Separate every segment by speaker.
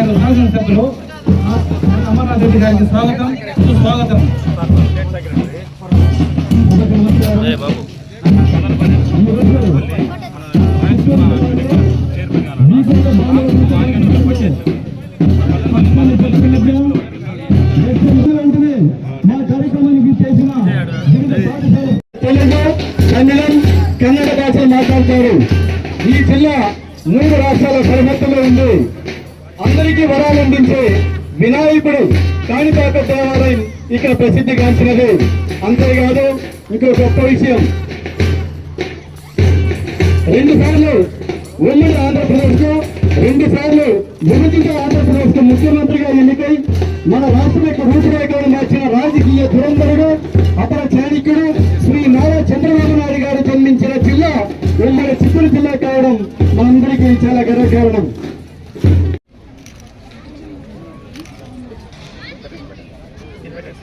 Speaker 1: పలమనేరు శాసనసభ్యులు అమర్నాథ్ రెడ్డి గారికి స్వాగతం. సుస్వాగతం.
Speaker 2: కన్నడ భాష మాట్లాడతారు ఈ జిల్లా మూడు రాష్ట్రాల సరిహద్దులో ఉంది. అందరికీ వరాలు అందించే వినాయకుడు కాణిపాక దేవాలయం ఇక్కడ ప్రసిద్ధిగాంచినది అంతేకాదు ఇంకో గొప్ప విషయం. రెండు సార్లు ఉమ్మడి ఆంధ్రప్రదేశ్కు రెండు సార్లు విభజిత ఆంధ్రప్రదేశ్కు ముఖ్యమంత్రిగా ఎన్నికై మన రాష్ట్రం యొక్క రూపురేఖలు మార్చిన రాజకీయ ధురంధరుడు అపర చాణిక్యుడు శ్రీ నారా చంద్రబాబు నాయుడు గారు జన్మించిన జిల్లా ఉమ్మడి చిత్తూరు జిల్లా కావడం మనందరికీ చాలా గర్వకారణం.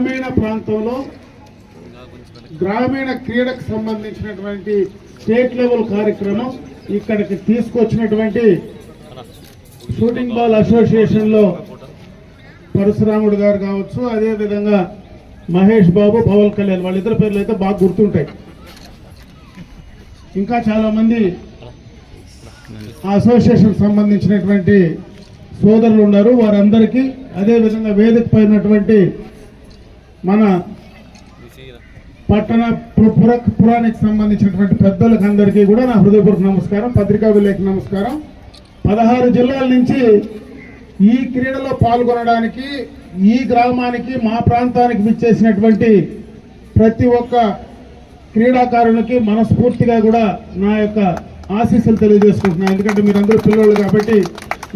Speaker 3: గ్రామీణ ప్రాంతంలో గ్రామీణ క్రీడకు సంబంధించినటువంటి స్టేట్ లెవెల్ కార్యక్రమం ఇక్కడికి తీసుకొచ్చినటువంటి షూటింగ్ బాల్ అసోసియేషన్లో పరశురాముడు గారు కావచ్చు అదేవిధంగా మహేష్ బాబు పవన్ కళ్యాణ్ వాళ్ళిద్దరి పేర్లు అయితే బాగా గుర్తుంటాయి. ఇంకా చాలా మంది ఆ అసోసియేషన్ సంబంధించినటువంటి సోదరులు ఉన్నారు. వారందరికీ అదేవిధంగా వేదిక పైనటువంటి మన పట్టణ పుర పురానికి సంబంధించినటువంటి పెద్దలకు అందరికీ కూడా నా హృదయపూర్వక నమస్కారం పత్రికా విలేక నమస్కారం. పదహారు జిల్లాల నుంచి ఈ క్రీడలో పాల్గొనడానికి ఈ గ్రామానికి మా ప్రాంతానికి విచ్చేసినటువంటి ప్రతి ఒక్క క్రీడాకారునికి మనస్ఫూర్తిగా కూడా నా యొక్క ఆశీస్సులు తెలియజేసుకుంటున్నా. ఎందుకంటే మీరందరూ పిల్లలు కాబట్టి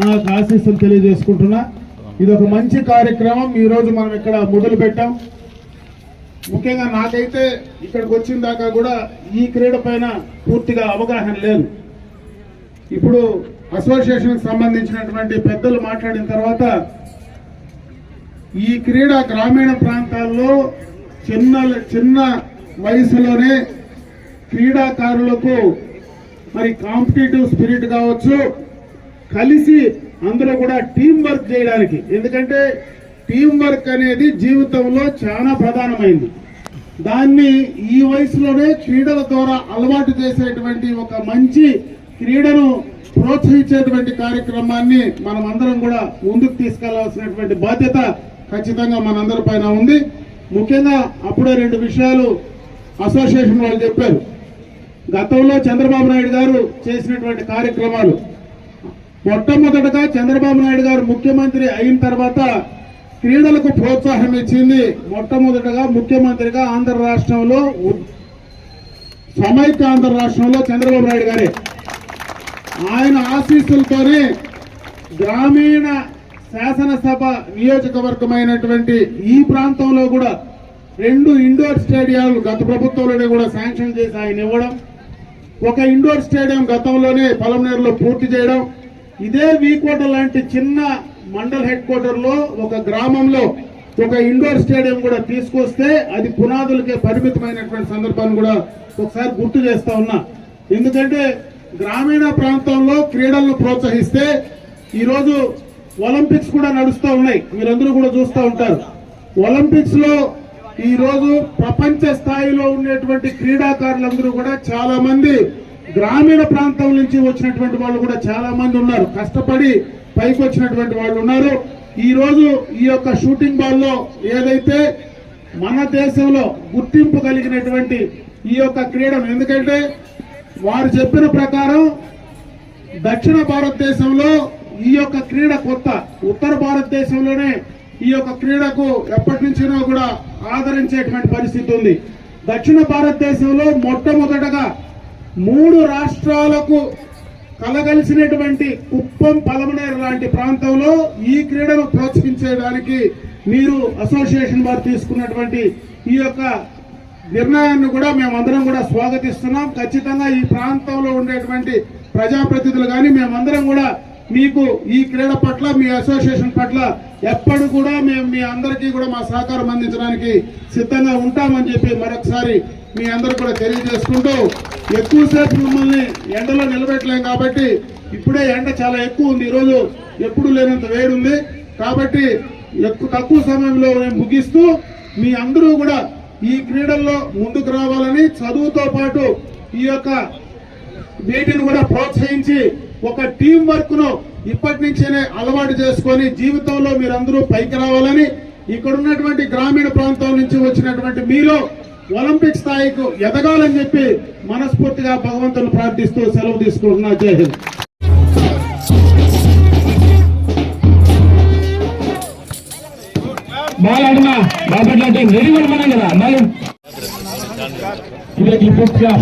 Speaker 3: నా యొక్క ఆశీస్సులు తెలియజేసుకుంటున్నా. ఇది ఒక మంచి కార్యక్రమం. ఈ రోజు మనం ఇక్కడ మొదలు పెట్టాం ముఖ్యంగా నాకైతే ఇక్కడికి వచ్చిన దాకా కూడా ఈ క్రీడ పైన పూర్తిగా అవగాహన లేదు. ఇప్పుడు అసోసియేషన్కి సంబంధించినటువంటి పెద్దలు మాట్లాడిన తర్వాత ఈ క్రీడ గ్రామీణ ప్రాంతాల్లో చిన్న చిన్న వయసులోనే క్రీడాకారులకు మరి కాంపిటేటివ్ స్పిరిట్ కావచ్చు కలిసి అందులో కూడా టీం వర్క్ చేయడానికి. ఎందుకంటే టీం వర్క్ అనేది జీవితంలో చాలా ప్రధానమైంది. దాన్ని ఈ వయసులోనే క్రీడల ద్వారా అలవాటు చేసేటువంటి ఒక మంచి క్రీడను ప్రోత్సహించేటువంటి కార్యక్రమాన్ని మనం అందరం కూడా ముందుకు తీసుకెళ్ళాల్సినటువంటి బాధ్యత ఖచ్చితంగా మనందరి పైన ఉంది. ముఖ్యంగా అప్పుడే రెండు విషయాలు అసోసియేషన్ వాళ్ళు చెప్పారు. గతంలో చంద్రబాబు నాయుడు గారు చేసినటువంటి కార్యక్రమాలు. మొట్టమొదటగా చంద్రబాబు నాయుడు గారు ముఖ్యమంత్రి అయిన తర్వాత క్రీడలకు ప్రోత్సాహం ఇచ్చింది మొట్టమొదటగా ముఖ్యమంత్రిగా ఆంధ్ర రాష్ట్రంలో సమైక్య ఆంధ్ర రాష్ట్రంలో చంద్రబాబు నాయుడు గారే. ఆయన ఆశీస్సులతోనే గ్రామీణ శాసనసభ నియోజకవర్గమైనటువంటి ఈ ప్రాంతంలో కూడా రెండు ఇండోర్ స్టేడియాలు గత ప్రభుత్వంలోనే కూడా శాంక్షన్ చేసి ఆయన ఇవ్వడం ఒక ఇండోర్ స్టేడియం గతంలోనే పొలంనేరులో పూర్తి చేయడం ఇదే వీకోట లాంటి చిన్న మండల్ హెడ్ క్వార్టర్లో ఒక గ్రామంలో ఒక ఇండోర్ స్టేడియం కూడా తీసుకొస్తే అది పునాదులకే పరిమితమైనటువంటి సందర్భాన్ని కూడా ఒకసారి గుర్తు చేస్తా ఉన్నా. ఎందుకంటే గ్రామీణ ప్రాంతంలో క్రీడలను ప్రోత్సహిస్తే ఈరోజు ఒలింపిక్స్ కూడా నడుస్తూ ఉన్నాయి. మీరందరూ కూడా చూస్తూ ఉంటారు. ఒలింపిక్స్లో ఈరోజు ప్రపంచ స్థాయిలో ఉండేటువంటి క్రీడాకారులందరూ కూడా చాలా మంది గ్రామీణ ప్రాంతం నుంచి వచ్చినటువంటి వాళ్ళు కూడా చాలా మంది ఉన్నారు. కష్టపడి పైకి వచ్చినటువంటి వాళ్ళు ఉన్నారు. ఈరోజు ఈ యొక్క షూటింగ్ బాల్లో ఏదైతే మన దేశంలో గుర్తింపు కలిగినటువంటి ఈ యొక్క క్రీడను ఎందుకంటే వారు చెప్పిన ప్రకారం దక్షిణ భారతదేశంలో ఈ యొక్క క్రీడ కొత్త ఉత్తర భారతదేశంలోనే ఈ యొక్క క్రీడకు ఎప్పటి నుంచినో కూడా ఆదరించేటువంటి పరిస్థితి ఉంది. దక్షిణ భారతదేశంలో మొట్టమొదటగా మూడు రాష్ట్రాలకు కలగలిసినటువంటి కుప్పం పలమనేరు లాంటి ప్రాంతంలో ఈ క్రీడను ప్రోత్సహించడానికి మీరు అసోసియేషన్ వారు తీసుకున్నటువంటి ఈ యొక్క నిర్ణయాన్ని కూడా మేమందరం కూడా స్వాగతిస్తున్నాం. ఖచ్చితంగా ఈ ప్రాంతంలో ఉండేటువంటి ప్రజాప్రతినిధులు కానీ మేమందరం కూడా మీకు ఈ క్రీడ పట్ల మీ అసోసియేషన్ పట్ల ఎప్పుడు కూడా మేము మీ అందరికీ కూడా మా సహకారం అందించడానికి సిద్ధంగా ఉంటామని చెప్పి మరొకసారి మీ అందరూ కూడా తెలియజేసుకుంటూ ఎక్కువసేపు మిమ్మల్ని ఎండలో నిలబెట్టలేం కాబట్టి ఇప్పుడే ఎండ చాలా ఎక్కువ ఉంది. ఈరోజు ఎప్పుడు లేనంత వేడి ఉంది కాబట్టి ఎక్కువ తక్కువ సమయంలో నేను ముగిస్తూ మీ అందరూ కూడా ఈ క్రీడల్లో ముందుకు రావాలని చదువుతో పాటు ఈ యొక్క వీటిని కూడా ప్రోత్సహించి ఒక టీం వర్క్ను ఇప్పటి నుంచేనే అలవాటు చేసుకొని జీవితంలో మీరందరూ పైకి రావాలని ఇక్కడ ఉన్నటువంటి గ్రామీణ ప్రాంతం నుంచి వచ్చినటువంటి మీరు ఒలింపిక్ స్థాయికి ఎదగాలని చెప్పి మనస్ఫూర్తిగా భగవంతుని ప్రార్థిస్తూ సెలవు తీసుకుంటున్నా. జై హింద్.
Speaker 2: బాల్ ఆడినా బాపట్ల అంటే వెరీ గుడ్ మనం కదా మళ్ళీ వీళ్ళకి పూర్తిగా.